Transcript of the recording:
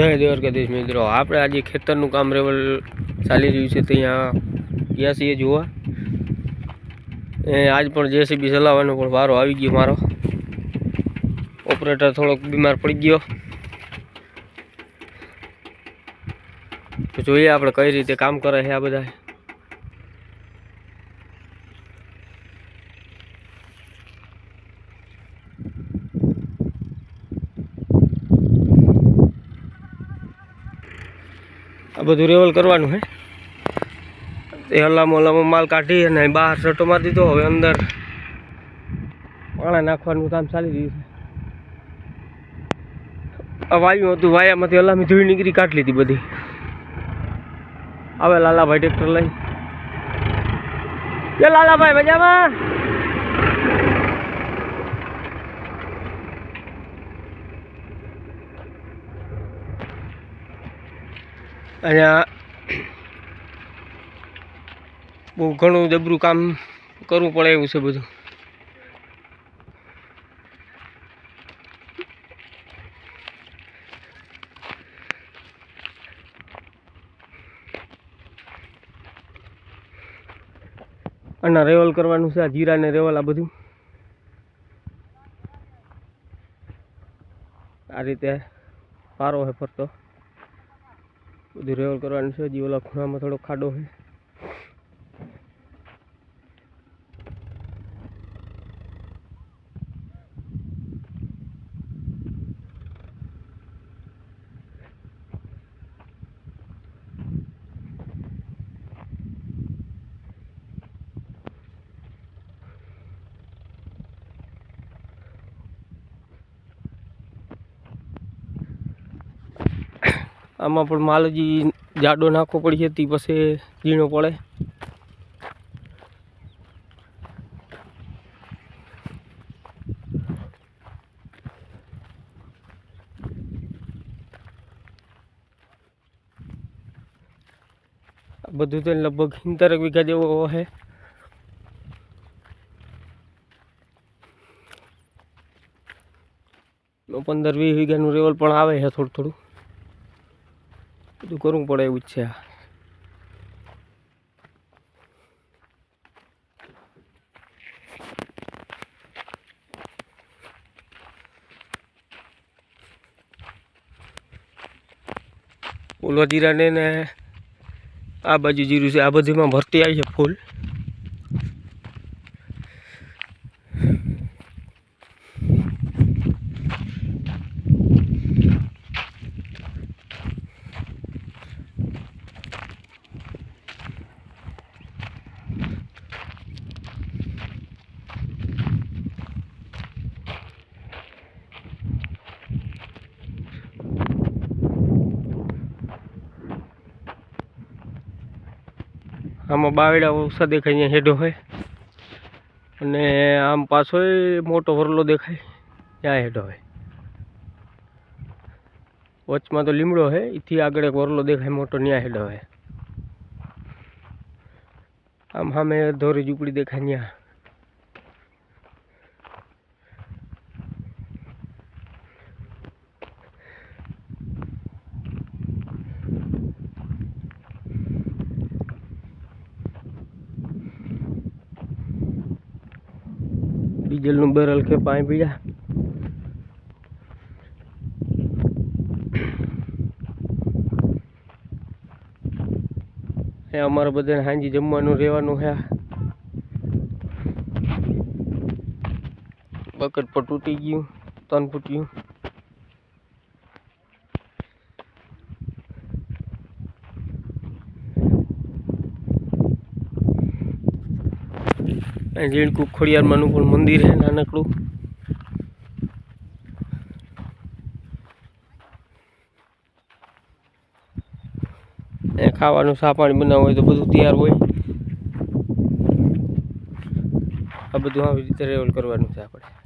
જય દ્વારકાધીશ મિત્રો, આપણે આજે ખેતરનું કામ રેવલ ચાલી રહ્યું છે ત્યાં ગયા છીએ જોવા. એ આજ પણ જેસીબી ચલાવવાનો પણ વારો આવી ગયો મારો. ઓપરેટર થોડોક બીમાર પડી ગયો. તો જોઈએ આપણે કઈ રીતે કામ કરે છે આ બધા આ બધું રેવલ કરવાનું હે. એ હલામો હલામો માલ કાઢી અને બહાર સટો મારી દીધો. હવે અંદર પાણા નાખવાનું કામ ચાલી રહ્યું છે. વાયુ હતું, વાયામાંથી હલામી ધૂળ નીકળી કાઢી લીધી બધી. આવે લાલાભાઈ ટ્રેક્ટર લઈ. એ લાલાભાઈ, મજામાં? અને બહુ ઘણું જબરું કામ કરવું પડે એવું છે બધું. અને રેવલ કરવાનું છે, આ જીરા ને રેવલ આ બધું. આ રીતે પારો છે ફરતો. બધું રેવલ કરવાનું છે. હજી ઓલા ખૂણામાં થોડો ખાડો છે. આમાં પણ માલ હજી જાડો નાખવો પડી હતી, પછી ઝીણો પડે. બધું તો લગભગ સિત્તેરક વીઘા જેવો છે પંદર વીસ વીઘાનું રેવલ પણ આવે છે થોડું થોડું. બધું કરવું પડે એવું જ છે. ઓલો જીરાને ને આ બાજુ જીરું છે, આ બધીમાં ભરતી આવી છે ફૂલ આમાં બાવડા ઓછા દેખાય અહીંયા હેડો હોય. અને આમ પાછો મોટો વરલો દેખાય, ત્યાં હેડો હોય. વચમાં તો લીમડો છે એથી આગળ એક વરલો દેખાય મોટો, ન્યા હેડો હોય. આમ સામે ધોરી ઝૂંપડી દેખાય ત્યાં ડીઝલનું બેરલ કે પાણી પીડા એ અમારે બધાને સાંજે જમવાનું રહેવાનું હે. બકેટ પર તૂટી ગયું, તન ફૂટ્યું. ઝીણકું ખોડિયારમાંનું પણ મંદિર છે, નાનકડું. ખાવાનું સા પાણી બનાવવું હોય તો બધું તૈયાર હોય. આ બધું આવી રીતે રેવલ કરવાનું છે આપણે.